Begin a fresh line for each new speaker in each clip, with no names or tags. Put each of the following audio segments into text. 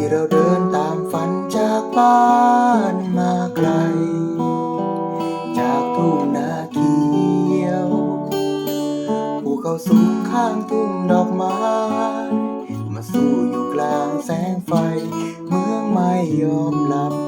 ที่เราเดินตามฝันจากบ้านมาไกล จากทุ่งนาเขียวภูเขาสูงข้างทุ่งดอกไม้มาสู้อยู่กลางแสงไฟ เมืองไม่ยอมหลับ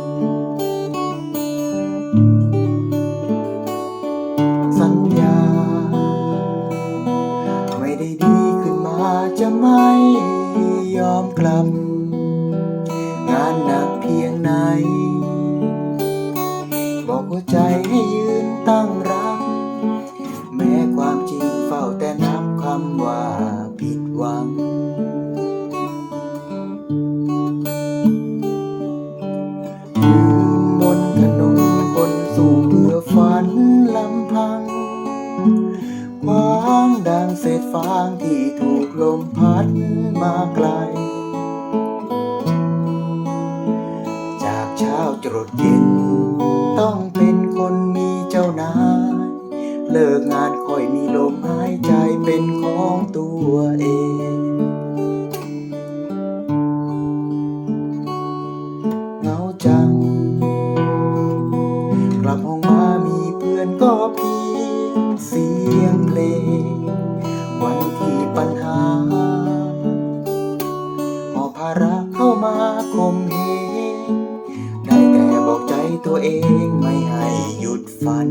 เศษฟางที่ถูกลมพัดมาไกล จากเช้าจรดเย็น ต้องเป็นคนมีเจ้านาย เลิกงานค่อยมีลมหายใจเป็นของตัวเองเหงาจัง กลับห้องมามีเพื่อนก็เพียงเสียงเพลง วันที่ปัญหาหอบภาระเข้ามาคมเหงได้แต่บอกใจตัวเองไม่ให้หยุดฝัน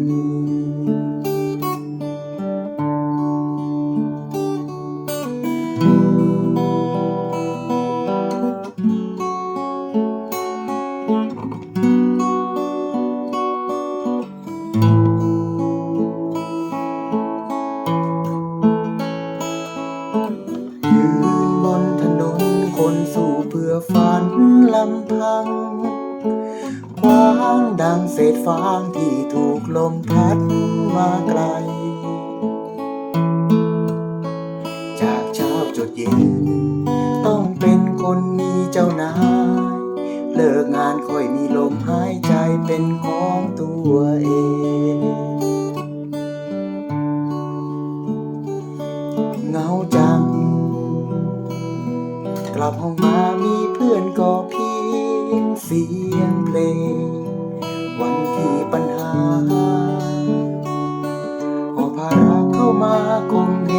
บางดังเศษฟางที่ถูกลมพัดมาไกล จากเช้าจดเย็น ต้องเป็นคนมีเจ้านาย เลิกงานค่อยมีลมหายใจเป็นของตัวเองเงาจัง กลับห้องมามี สียงเพลง วันที่ปัญหาพอภาระเข้ามาคงเห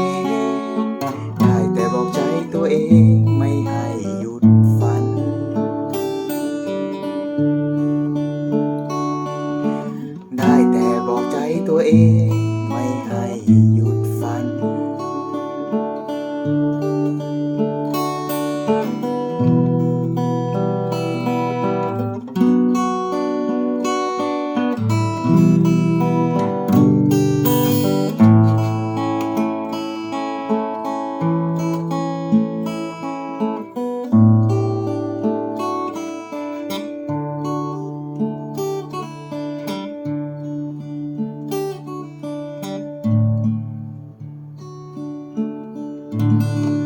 Thank you.